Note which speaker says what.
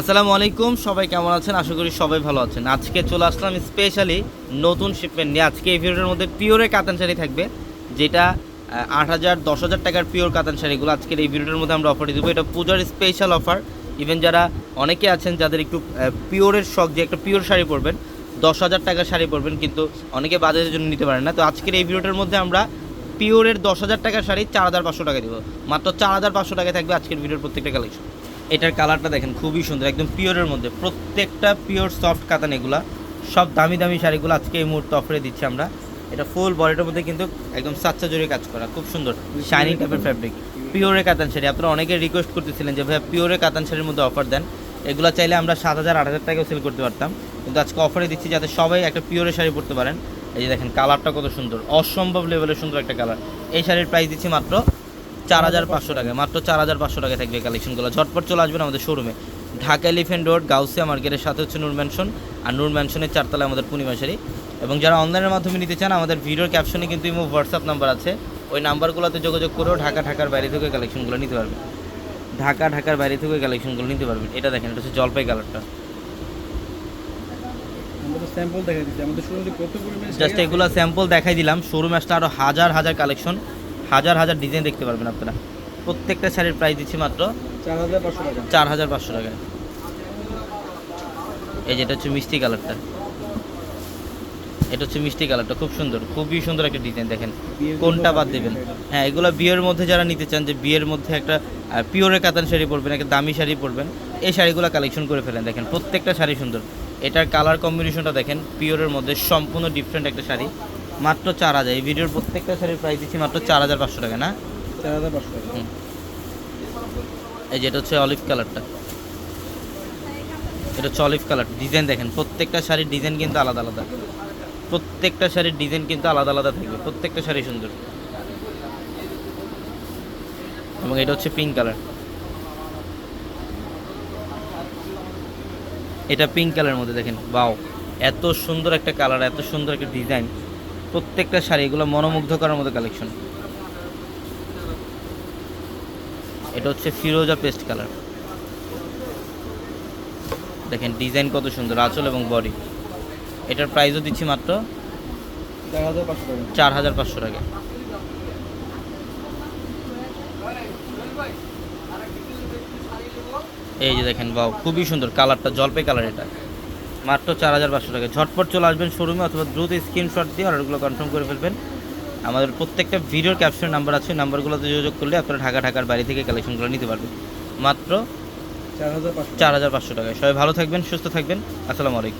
Speaker 1: আসসালামু আলাইকুম, সবাই কেমন আছেন? আশা করি সবাই ভালো আছেন। আজকে চলে আসলাম স্পেশালি নতুন শিপমেন্ট নিয়ে। আজকে এই ভিডিওর মধ্যে পিওরে কাতান শাড়ি থাকবে, যেটা আট হাজার, দশ হাজার টাকার পিওর কাতান শাড়িগুলো আজকের এই ভিডিওর মধ্যে আমরা অফার দেবো। এটা পূজার স্পেশাল অফার ইভেন যারা অনেকে আছেন যাদের একটু পিওরের শখ যে একটা পিওর শাড়ি পরবেন, দশ হাজার টাকার শাড়ি পরবেন, কিন্তু অনেকে বাজারের জন্য নিতে পারেন না। তো আজকের এই ভিডিওটার মধ্যে আমরা পিওরের দশ হাজার টাকার শাড়ি চার হাজার পাঁচশো টাকা দিব। মাত্র চার হাজার পাঁচশো টাকায় থাকবে আজকের ভিডিওর প্রত্যেকটা কালেকশন এটার কালারটা দেখেন, খুবই সুন্দর, একদম পিওরের মধ্যে। প্রত্যেকটা পিওর সফট কাতান এগুলা, সব দামি দামি শাড়িগুলো আজকে এই মুহূর্তে অফারে দিচ্ছি আমরা। এটা ফুল বডিটার মধ্যে কিন্তু একদম সাচ্চা জোরে কাজ করা, খুব সুন্দর শাইনিং টাইপের ফ্যাব্রিক পিওরে কাতান শাড়ি। আপনারা অনেকে রিকোয়েস্ট করতেছিলেন যে, ভাইয়া পিওরে কাতান শাড়ির মধ্যে অফার দেন? এগুলো চাইলে আমরা সাত হাজার, আট হাজার টাকাও সেল করতে পারতাম। কিন্তু আজকে অফারে দিচ্ছি যাতে সবাই একটা পিওরে শাড়ি পরতে পারেন। এই যে দেখেন, কালারটা কত সুন্দর, অসম্ভব লেভেলের সুন্দর একটা কালার। এই শাড়ির প্রাইস দিচ্ছি মাত্র চার হাজার পাঁচশো টাকায় মাত্র চার হাজার পাঁচশো টাকায় থাকবে কালেকশনগুলো ঝটপট চলে আসবেন আমাদের শোরুমে ঢাকা এলিফেন্ট রোড গাউসিয়া মার্কেটের সাথে হচ্ছে নূর ম্যানশন আর নূর ম্যানশনের চারতলায় আমাদের পূর্ণিমা শাড়ি এবং যারা অনলাইনের মাধ্যমে নিতে চান আমাদের ভিডিওর ক্যাপশনে কিন্তু ইমো হোয়াটসঅ্যাপ নাম্বার আছে। ওই নাম্বারগুলোতে যোগাযোগ করেও ঢাকা ঢাকার বাইরে থেকে কালেকশনগুলো নিতে পারবেন। ঢাকা ঢাকার বাইরে থেকে কালেকশনগুলো নিতে পারবেন। এটা দেখেন এটা হচ্ছে জলপাই কালারটা জাস্ট এগুলো স্যাম্পল দেখাই দিলাম। শোরুম আসলে আরও হাজার হাজার কালেকশন হাজার হাজার ডিজাইন দেখতে পারবেন আপনারা। প্রত্যেকটা শাড়ির প্রাইস দিচ্ছি মাত্র
Speaker 2: চার হাজার পাঁচশো টাকা।
Speaker 1: টাকায় এই যেটা হচ্ছে মিষ্টি কালারটা। এটা হচ্ছে মিষ্টি কালারটা খুব সুন্দর খুবই সুন্দর একটা ডিজাইন দেখেন। কোনটা বাদ
Speaker 2: বাদ
Speaker 1: দেবেন? হ্যাঁ এগুলো বিয়ের মধ্যে যারা নিতে চান যে বিয়ের মধ্যে একটা পিওরের কাতান শাড়ি পরবেন একটা দামি শাড়ি পরবেন এই শাড়িগুলো কালেকশন করে ফেলেন দেখেন প্রত্যেকটা শাড়ি সুন্দর। এটার কালার কম্বিনেশনটা দেখেন পিওরের মধ্যে সম্পূর্ণ ডিফারেন্ট একটা শাড়ি। মাত্র চার হাজার। এই ভিডিওর প্রত্যেকটা শাড়ির প্রাইস দিচ্ছি মাত্র চার হাজার পাঁচশো টাকা না?
Speaker 2: চার হাজার পাঁচশো টাকা।
Speaker 1: এই যেটা হচ্ছে অলিভ কালারটা এটা হচ্ছে অলিভ কালার ডিজাইন দেখেন প্রত্যেকটা শাড়ির ডিজাইন কিন্তু আলাদা আলাদা। প্রত্যেকটা শাড়ির ডিজাইন কিন্তু আলাদা আলাদা থাকবে। প্রত্যেকটা শাড়ি সুন্দর। এবং এটা হচ্ছে পিঙ্ক কালার এটা পিঙ্ক কালারের মধ্যে দেখেন বাও এত সুন্দর একটা কালার এত সুন্দর একটা ডিজাইন প্রত্যেকটা শাড়ি, এগুলো মনোমুগ্ধ করার মতো কালেকশন এটা হচ্ছে ফিরোজা পেস্ট কালার দেখেন ডিজাইন কত সুন্দর, আঁচল এবং বডি এটার প্রাইসও দিচ্ছি মাত্র
Speaker 2: চার হাজার পাঁচশো টাকা।
Speaker 1: এই যে দেখেন বাও খুবই সুন্দর কালারটা জলপাই কালার এটা। মাত্র চার হাজার পাঁচশো টাকা। ঝটপট চলে আসবেন শোরুমে অথবা দ্রুত স্ক্রিনশট দিয়ে অর্ডারগুলো কনফার্ম করে ফেলবেন। আমাদের প্রত্যেকটা ভিডিওর ক্যাপশন নাম্বার আছে ওই নাম্বারগুলোতে যোগাযোগ করলে আপনারা ঢাকা ঢাকার বাড়ি থেকে কালেকশনগুলো নিতে পারবেন। মাত্র
Speaker 2: চার হাজার পাঁচশো
Speaker 1: চার হাজার পাঁচশো টাকায়। সবাই ভালো থাকবেন সুস্থ থাকবেন। আসসালামু আলাইকুম।